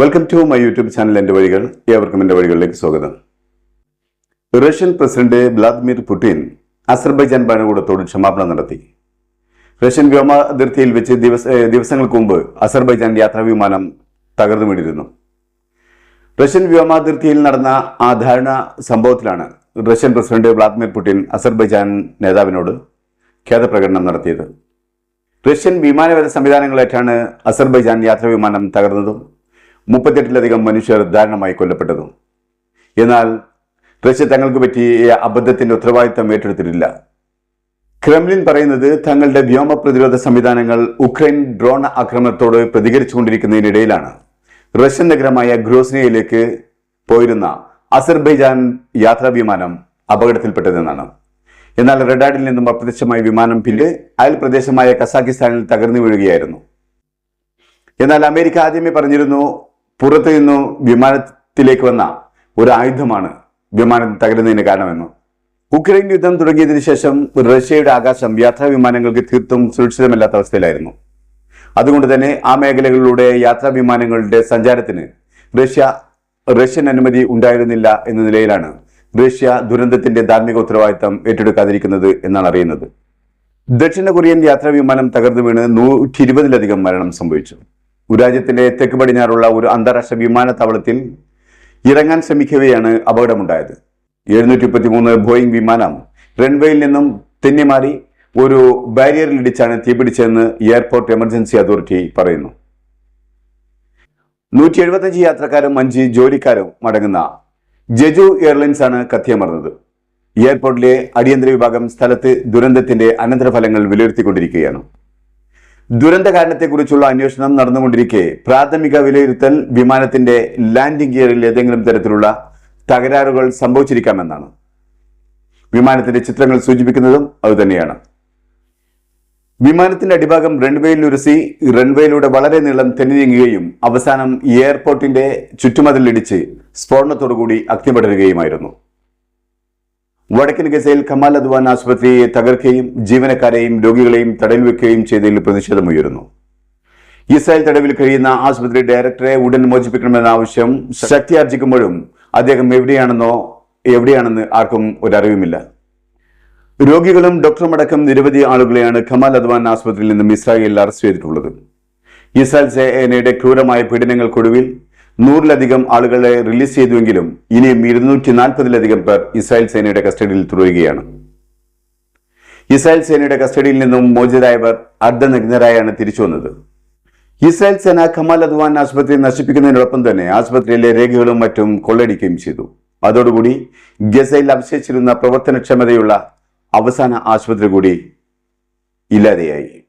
Welcome to my YouTube channel എന്റെ വഴികൾ. ഏവർക്കും എന്റെ വഴികളിലേക്ക് സ്വാഗതം. Russian president Vladimir Putin Azerbaijan ഭരണകൂടത്തോട് ക്ഷമാപണം നടത്തി. റഷ്യൻ വ്യോമ അതിർത്തിയിൽ വെച്ച് ദിവസ ദിവസങ്ങൾക്ക് മുമ്പ് അസർബൈജാൻ യാത്രാ വിമാനം തകർന്നു വീണിരുന്നു. റഷ്യൻ വ്യോമാതിർത്തിയിൽ നടന്ന ആ ധാരണ സംഭവത്തിലാണ് Russian president Vladimir Putin Azerbaijan നേതാവിനോട് ഖേദപ്രകടനം നടത്തിയത്. റഷ്യൻ വിമാനവേദ സംവിധാനങ്ങളേറ്റാണ് അസർബൈജാൻ യാത്രാ വിമാനം തകർന്നതും മുപ്പത്തെട്ടിലധികം മനുഷ്യർ ദാരുണമായി കൊല്ലപ്പെട്ടതും. എന്നാൽ റഷ്യ തങ്ങൾക്ക് പറ്റിയ അബദ്ധത്തിന്റെ ഉത്തരവാദിത്തം ഏറ്റെടുത്തിട്ടില്ല. ക്രെംലിൻ പറയുന്നത് തങ്ങളുടെ വ്യോമ പ്രതിരോധ സംവിധാനങ്ങൾ ഉക്രൈൻ ഡ്രോൺ ആക്രമണത്തോട് പ്രതികരിച്ചുകൊണ്ടിരിക്കുന്നതിനിടയിലാണ്. റഷ്യൻ നഗരമായ ഗ്രോസ്നിയയിലേക്ക് പോയിരുന്ന അസർബൈജാൻ യാത്രാ വിമാനം അപകടത്തിൽപ്പെട്ടതെന്നാണ്. എന്നാൽ റെഡാഡിൽ നിന്നും അപ്രത്യക്ഷമായ വിമാനം പിന്നെ അയൽ പ്രദേശമായ കസാക്കിസ്ഥാനിൽ തകർന്നു വീഴുകയായിരുന്നു. എന്നാൽ അമേരിക്ക ആദ്യമേ പറഞ്ഞിരുന്നു പുറത്തു നിന്നു വിമാനത്തിലേക്ക് വന്ന ഒരു ആയുധമാണ് വിമാനം തകരുന്നതിന് കാരണമെന്ന് ഉക്രൈൻ യുദ്ധം തുടങ്ങിയതിനു ശേഷം റഷ്യയുടെ ആകാശം യാത്രാ വിമാനങ്ങൾക്ക് തീർത്തും സുരക്ഷിതമല്ലാത്ത അവസ്ഥയിലായിരുന്നു. അതുകൊണ്ട് തന്നെ ആ മേഖലകളിലൂടെ യാത്രാ വിമാനങ്ങളുടെ സഞ്ചാരത്തിന് റഷ്യ റഷ്യൻ അനുമതി ഉണ്ടായിരുന്നില്ല എന്ന നിലയിലാണ് റഷ്യ ദുരന്തത്തിന്റെ ധാർമ്മിക ഉത്തരവാദിത്തം ഏറ്റെടുക്കാതിരിക്കുന്നത് എന്നാണ് അറിയുന്നത്. ദക്ഷിണ കൊറിയൻ യാത്രാ വിമാനം തകർന്നു വീണ് നൂറ്റി ഇരുപതിലധികം മരണം സംഭവിച്ചു. രാജ്യത്തിന്റെ തെക്ക് പടിഞ്ഞാറുള്ള ഒരു അന്താരാഷ്ട്ര വിമാനത്താവളത്തിൽ ഇറങ്ങാൻ ശ്രമിക്കവെയാണ് അപകടമുണ്ടായത്. എഴുന്നൂറ്റി മുപ്പത്തി മൂന്ന് ബോയിങ് വിമാനം റൺവേയിൽ നിന്നും തെന്നിമാറി ഒരു ബാരിയറിൽ ഇടിച്ചാണ് തീപിടിച്ചതെന്ന് എയർപോർട്ട് എമർജൻസി അതോറിറ്റി പറയുന്നു. നൂറ്റി എഴുപത്തഞ്ച് യാത്രക്കാരും അഞ്ച് ജോലിക്കാരും അടങ്ങുന്ന ജെജു എയർലൈൻസ് ആണ് കത്തിയമർന്നത്. എയർപോർട്ടിലെ അടിയന്തര വിഭാഗം സ്ഥലത്ത് ദുരന്തത്തിന്റെ അനന്തരഫലങ്ങൾ വിലയിരുത്തിക്കൊണ്ടിരിക്കുകയാണ്. ദുരന്ത കാരണത്തെക്കുറിച്ചുള്ള അന്വേഷണം നടന്നുകൊണ്ടിരിക്കെ. പ്രാഥമിക വിലയിരുത്തൽ വിമാനത്തിന്റെ ലാൻഡിംഗ് ഗിയറിൽ ഏതെങ്കിലും തരത്തിലുള്ള തകരാറുകൾ സംഭവിച്ചിരിക്കാമെന്നാണ്. വിമാനത്തിന്റെ ചിത്രങ്ങൾ സൂചിപ്പിക്കുന്നതും അതുതന്നെയാണ്. വിമാനത്തിന്റെ അടിഭാഗം റൺവേയിൽ ഉരസി റൺവേയിലൂടെ വളരെ നീളം തെന്നി നീങ്ങുകയും അവസാനം എയർപോർട്ടിന്റെ ചുറ്റുമതിലിടിച്ച് സ്ഫോടനത്തോടുകൂടി അഗ്നിപടരുകയുമായിരുന്നു. വടക്കൻ ഗസയിൽ കമാൽ അദ്വാൻ ആശുപത്രിയെ തകർക്കുകയും ജീവനക്കാരെയും രോഗികളെയും തടവിൽ വെക്കുകയും ചെയ്തതിൽ പ്രതിഷേധമുയരുന്നു. ഇസ്രായേൽ തടവിൽ കഴിയുന്ന ആശുപത്രി ഡയറക്ടറെ ഉടൻ മോചിപ്പിക്കണമെന്ന ആവശ്യം ശക്തിയാർജിക്കുമ്പോഴും അദ്ദേഹം എവിടെയാണെന്നോ എവിടെയാണെന്ന് ആർക്കും ഒരറിവുമില്ല. രോഗികളും ഡോക്ടറുമടക്കം നിരവധി ആളുകളെയാണ് ഖമാൽ അദ്വാൻ ആശുപത്രിയിൽ നിന്നും ഇസ്രായേലിൽ അറസ്റ്റ് ചെയ്തിട്ടുള്ളത്. ഇസ്രായേൽ സേനയുടെ ക്രൂരമായ പീഡനങ്ങൾക്കൊടുവിൽ നൂറിലധികം ആളുകളെ റിലീസ് ചെയ്തുവെങ്കിലും ഇനിയും ഇരുന്നൂറ്റി നാൽപ്പതിലധികം പേർ ഇസ്രായേൽ സേനയുടെ കസ്റ്റഡിയിൽ തുടരുകയാണ്. ഇസ്രായേൽ സേനയുടെ കസ്റ്റഡിയിൽ നിന്നും മോചിതരായവർ അർദ്ധനഗ്നരായാണ് തിരിച്ചു വന്നത്. ഇസ്രായേൽ സേന ഖമാൽ അദ്വാൻ ആശുപത്രി നശിപ്പിക്കുന്നതിനോടൊപ്പം തന്നെ ആശുപത്രിയിലെ രേഖകളും മറ്റും കൊള്ളടിക്കുകയും ചെയ്തു. അതോടുകൂടി ഗസയിൽ അവശേഷിച്ചിരുന്ന പ്രവർത്തനക്ഷമതയുള്ള അവസാന ആശുപത്രി കൂടി ഇല്ലാതെയായി.